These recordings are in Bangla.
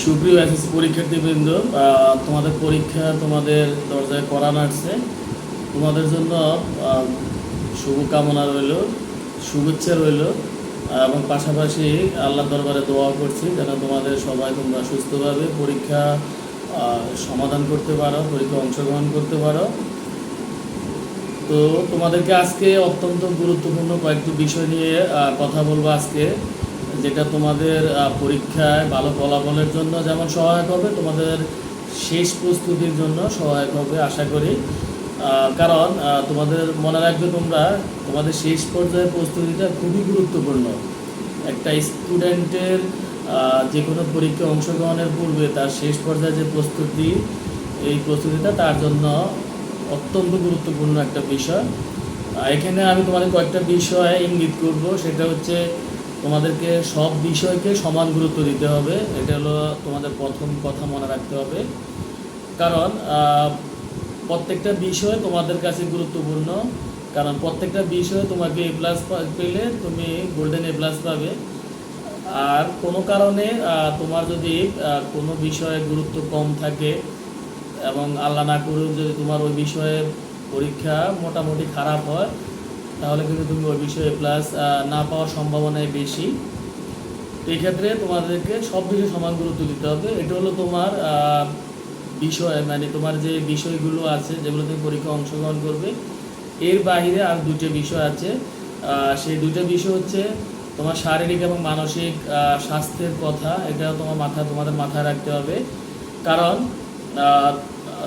সুপ্রিয় এসএসসি পরীক্ষার্থীবৃন্দ তোমাদের পরীক্ষা তোমাদের দরজায় করা নাড়ছে। তোমাদের জন্য শুভকামনা রইল, শুভেচ্ছা রইল এবং পাশাপাশি আল্লাহ দরবারে দোয়া করছি যেন তোমাদের সবাই তোমরা সুস্থভাবে পরীক্ষা সমাধান করতে পারো, পরীক্ষা অংশগ্রহণ করতে পারো। তো তোমাদেরকে আজকে অত্যন্ত গুরুত্বপূর্ণ কয়েকটি বিষয় নিয়ে কথা বলব আজকে। যেটা তোমাদের পরীক্ষায় ভালো ফলাফলের জন্য যেমন সহায়ক হবে, তোমাদের শেষ প্রস্তুতির জন্য সহায়ক হবে, আশা করি। কারণ তোমাদের মনে রাখবে তোমরা, তোমাদের শেষ পর্যায়ে প্রস্তুতিটা খুবই গুরুত্বপূর্ণ। একটা স্টুডেন্টের যে কোনো পরীক্ষায় অংশগ্রহণের পূর্বে তার শেষ পর্যায়ে যে প্রস্তুতি, এই প্রস্তুতিটা তার জন্য অত্যন্ত গুরুত্বপূর্ণ একটা বিষয়। এখানে আমি তোমাদের কয়েকটা বিষয় ইঙ্গিত করব। সেটা হচ্ছে তোমাদেরকে সব বিষয়কে সমান গুরুত্ব দিতে হবে। এটা হলো তোমাদের প্রথম কথা মনে রাখতে হবে। কারণ প্রত্যেকটা বিষয় তোমাদের কাছে গুরুত্বপূর্ণ। কারণ প্রত্যেকটা বিষয়ে তোমাকে এ প্লাস পেলে তুমি গোল্ডেন এ প্লাস পাবে। আর কোনো কারণে তোমার যদি কোনো বিষয়ে গুরুত্ব কম থাকে এবং আল্লাহ না করেও যদি তোমার ওই বিষয়ে পরীক্ষা মোটামুটি খারাপ হয় তাহলে কিন্তু তুমি ওই বিষয়ে প্লাস না পাওয়ার সম্ভাবনাই বেশি। তো এই ক্ষেত্রে তোমাদেরকে সব বিষয়ে সমান গুরুত্ব দিতে হবে। এটা হলো তোমার বিষয় মানে তোমার যে বিষয়গুলো আছে, যেগুলো তুমি পরীক্ষা অংশগ্রহণ করবে, এর বাইরে আর দুটো বিষয় আছে। সেই দুটো বিষয় হচ্ছে তোমার শারীরিক এবং মানসিক স্বাস্থ্যের কথা। এটা তোমার মাথা, তোমাদের মাথায় রাখতে হবে। কারণ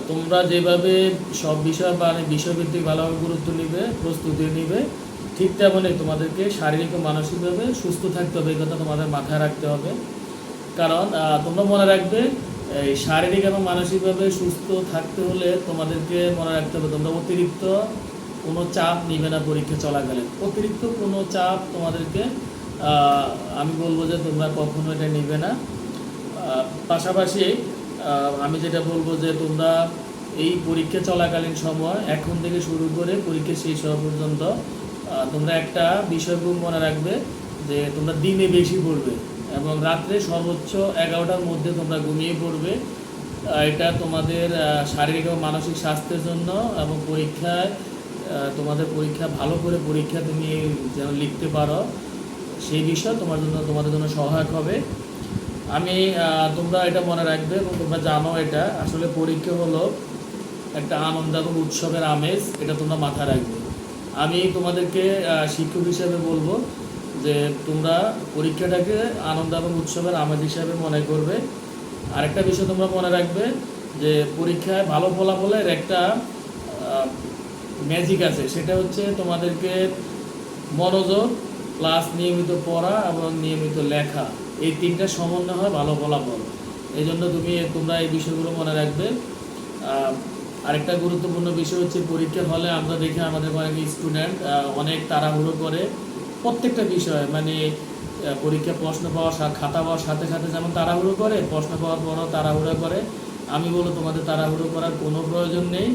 তোমরা যেভাবে সব বিষয় মানে বিষয়ভিত্তিক ভালোভাবে গুরুত্ব নিবে, প্রস্তুতি নিবে, ঠিক তেমনই তোমাদেরকে শারীরিক ও মানসিকভাবে সুস্থ থাকতে হবে, এই কথা তোমাদের মাথায় রাখতে হবে। কারণ তোমরা মনে রাখবে, এই শারীরিক এবং মানসিকভাবে সুস্থ থাকতে হলে তোমাদেরকে মনে রাখতে হবে, তোমরা অতিরিক্ত কোনো চাপ নিবে না পরীক্ষা চলাকালীন অতিরিক্ত কোনো চাপ তোমাদেরকে আমি বলব যে তোমরা কখনো এটা নিবে না। পাশাপাশি আমি যেটা বলব যে তোমরা এই পরীক্ষা চলাকালীন সময়, এখন থেকে শুরু করে পরীক্ষা শেষ হওয়া পর্যন্ত তোমরা একটা বিষয় মনে রাখবে যে তোমরা দিনে বেশি পড়বে এবং রাত্রে সর্বোচ্চ এগারোটার মধ্যে তোমরা ঘুমিয়ে পড়বে। এটা তোমাদের শারীরিক এবং মানসিক স্বাস্থ্যের জন্য এবং পরীক্ষায় তোমাদের পরীক্ষা ভালো করে পরীক্ষা তুমি যেন লিখতে পারো, সেই বিষয় তোমার জন্য, তোমাদের জন্য সহায়ক হবে। আমি তোমরা এটা মনে রাখবে এবং তোমরা জানো এটা। আসলে পরীক্ষা হলো একটা আনন্দ এবং উৎসবের আমেজ, এটা তোমরা মাথায় রাখবে। আমি তোমাদেরকে শিক্ষক হিসেবে বলব যে তোমরা পরীক্ষাটাকে আনন্দ এবং উৎসবের আমেজ হিসাবে মনে করবে। আরেকটা বিষয় তোমরা মনে রাখবে যে পরীক্ষায় ভালো ফলাফলের একটা ম্যাজিক আছে। সেটা হচ্ছে তোমাদেরকে মনোযোগ প্লাস নিয়মিত পড়া এবং নিয়মিত লেখা। এই তিনটা সমন্বয় হয়, ভালো ফলাফল। এই জন্য তুমি, তোমরা এই বিষয়গুলো মনে রাখবে। আরেকটা গুরুত্বপূর্ণ বিষয় হচ্ছে পরীক্ষার হলে আমরা দেখি আমাদের অনেক স্টুডেন্ট অনেক তাড়াহুড়ো করে প্রত্যেকটা বিষয় মানে পরীক্ষা প্রশ্ন পাওয়ার খাতা পাওয়ার সাথে সাথে যেমন তাড়াহুড়ো করে, প্রশ্ন পাওয়ার পরও তাড়াহুড়ো করে। আমি বলো তোমাদের তাড়াহুড়ো করার কোনো প্রয়োজন নেই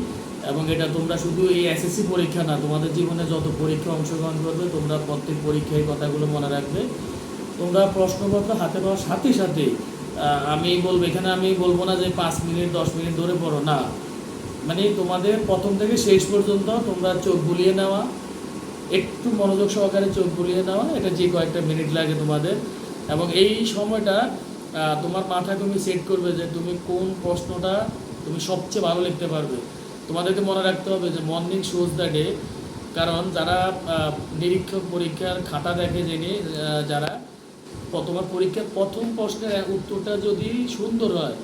এবং এটা তোমরা শুধু এই এসএসসি পরীক্ষা না, তোমাদের জীবনে যত পরীক্ষা অংশগ্রহণ করবে, তোমরা প্রত্যেক পরীক্ষায় কথাগুলো মনে রাখবে। তোমরা প্রশ্নপত্র হাতে পাওয়ার সাথে সাথে। আমি বলব, এখানে আমি বলব না যে পাঁচ মিনিট, দশ মিনিট ধরে পড়ো, না। মানে তোমাদের প্রথম থেকে শেষ পর্যন্ত তোমরা চোখ বুলিয়ে নেওয়া একটু মনোযোগ সহকারে চোখ বুলিয়ে নেওয়া এটা যে কয়েকটা মিনিট লাগে তোমাদের। এবং এই সময়টা তোমার মাথায় তুমি সেট করবে যে তুমি কোন প্রশ্নটা তুমি সবচেয়ে ভালো লিখতে পারবে। তোমাদেরকে মনে রাখতে হবে যে মর্নিং শোজ দ্য ডে কারণ যারা নিরীক্ষক পরীক্ষার খাতা দেখে জেনে যারা তোমার পরীক্ষার প্রথম প্রশ্নের উত্তরটা যদি সুন্দর হয়,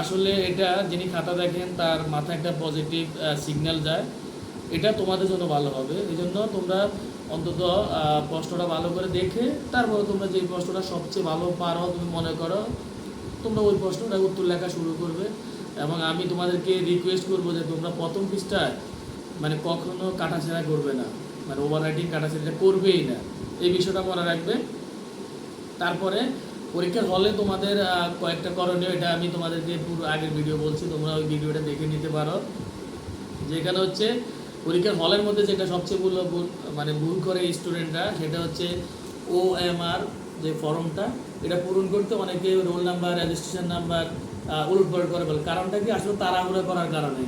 আসলে এটা যিনি খাতা দেখেন, তার মাথায় একটা পজিটিভ সিগন্যাল যায়। এটা তোমাদের জন্য ভালো হবে। এই জন্য তোমরা অন্তত প্রশ্নটা ভালো করে দেখে, তারপরে তোমরা যে প্রশ্নটা সবচেয়ে ভালো পারো তুমি মনে করো, তোমরা ওই প্রশ্নটা উত্তর লেখা শুরু করবে। এবং আমি তোমাদেরকে রিকোয়েস্ট করব যে তোমরা প্রথম পৃষ্ঠায় মানে কখনো কাটাছেড়া করবে না। মানে ওভার রাইটিং কাটাছেড়া করবেই না। এই বিষয়টা মনে রাখবে। তারপরে পরীক্ষার হলে তোমাদের কয়েকটা করণীয়, এটা আমি তোমাদেরকে পুরো আগের ভিডিও বলছি, তোমরা ওই ভিডিওটা দেখে নিতে পারো। যেখানে হচ্ছে, পরীক্ষার হলের মধ্যে যেটা সবচেয়ে ভুল মানে ভুল করে স্টুডেন্টরা সেটা হচ্ছে ও এম আর যে ফর্মটা এটা পূরণ করতে অনেকে রোল নাম্বার রেজিস্ট্রেশন নাম্বার উলট পালট করে বলে। কারণটা কি? আসলে তাড়াহুড়ো করার কারণে।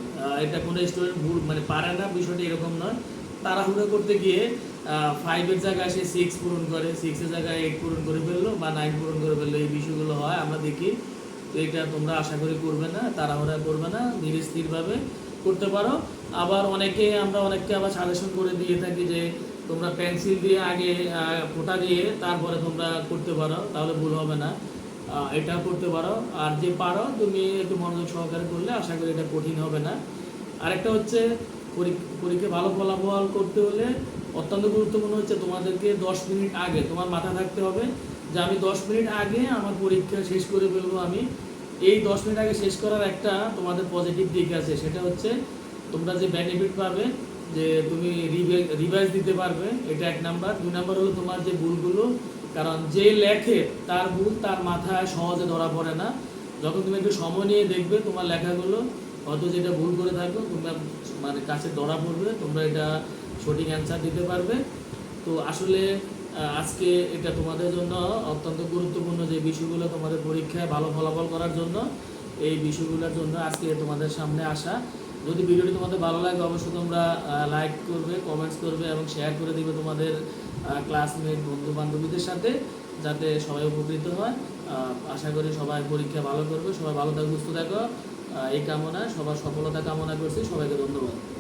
এটা কোনো স্টুডেন্ট ভুল মানে পারে না, বিষয়টা এরকম নয়। তাড়াহুড়ো করতে গিয়ে ফাইভের জায়গায় সে সিক্স পূরণ করে সিক্সের জায়গায় এইট পূরণ করে ফেলল বা নাইন পূরণ করে ফেলল, এই বিষয়গুলো হয়, আমরা দেখি। তো এটা তোমরা আশা করি করবে না, তাড়াহুড়া করবে না ধীরে স্থিরভাবে করতে পারো। আবার অনেকে আমরা অনেককে আবার সাজেশন করে দিয়ে থাকি যে, তোমরা পেন্সিল দিয়ে আগে ফোঁটা দিয়ে তারপরে তোমরা করতে পারো, তাহলে ভুল হবে না। এটা করতে পারো। আর যে পারো, তুমি একটু মনোযোগ সহকারে করলে আশা করি এটা কঠিন হবে না। আরেকটা হচ্ছে পরীক- পরীক্ষায় ভালো ফলাফল করতে হলে অত্যন্ত গুরুত্বপূর্ণ হচ্ছে তোমাদেরকে দশ মিনিট আগে তোমার মাথা থাকতে হবে যে আমি দশ মিনিট আগে আমার পরীক্ষা শেষ করে ফেলব আমি। এই দশ মিনিট আগে শেষ করার একটা তোমাদের পজিটিভ দিক আছে, সেটা হচ্ছে তোমরা যে বেনিফিট পাবে, যে তুমি রিভাইজ দিতে পারবে, এটা এক নাম্বার দুই নাম্বার হলো তোমার যে ভুলগুলো, কারণ যে লেখে তার ভুল তার মাথায় সহজে ধরা পড়ে না। যখন তুমি একটু সময় নিয়ে দেখবে তোমার লেখাগুলো হয়তো যেটা ভুল করে থাকো, তোমরা মানে কাছে ধরা পড়বে, তোমরা এটা সঠিক অ্যান্সার দিতে পারবে। তো আসলে আজকে এটা তোমাদের জন্য অত্যন্ত গুরুত্বপূর্ণ যে বিষয়গুলো তোমাদের পরীক্ষায় ভালো ফলাফল করার জন্য, এই বিষয়গুলোর জন্য আজকে তোমাদের সামনে আসা। যদি ভিডিওটি তোমাদের ভালো লাগে, অবশ্যই তোমরা লাইক করবে কমেন্টস করবে এবং শেয়ার করে দিবে তোমাদের ক্লাসমেট বন্ধু বান্ধবীদের সাথে, যাতে সবাই উপকৃত হয়। আশা করি সবাই পরীক্ষা ভালো করবে। সবাই ভালো থাকো, সুস্থ থাকো। এই কামনা সবার সফলতা কামনা করছি। সবাইকে ধন্যবাদ।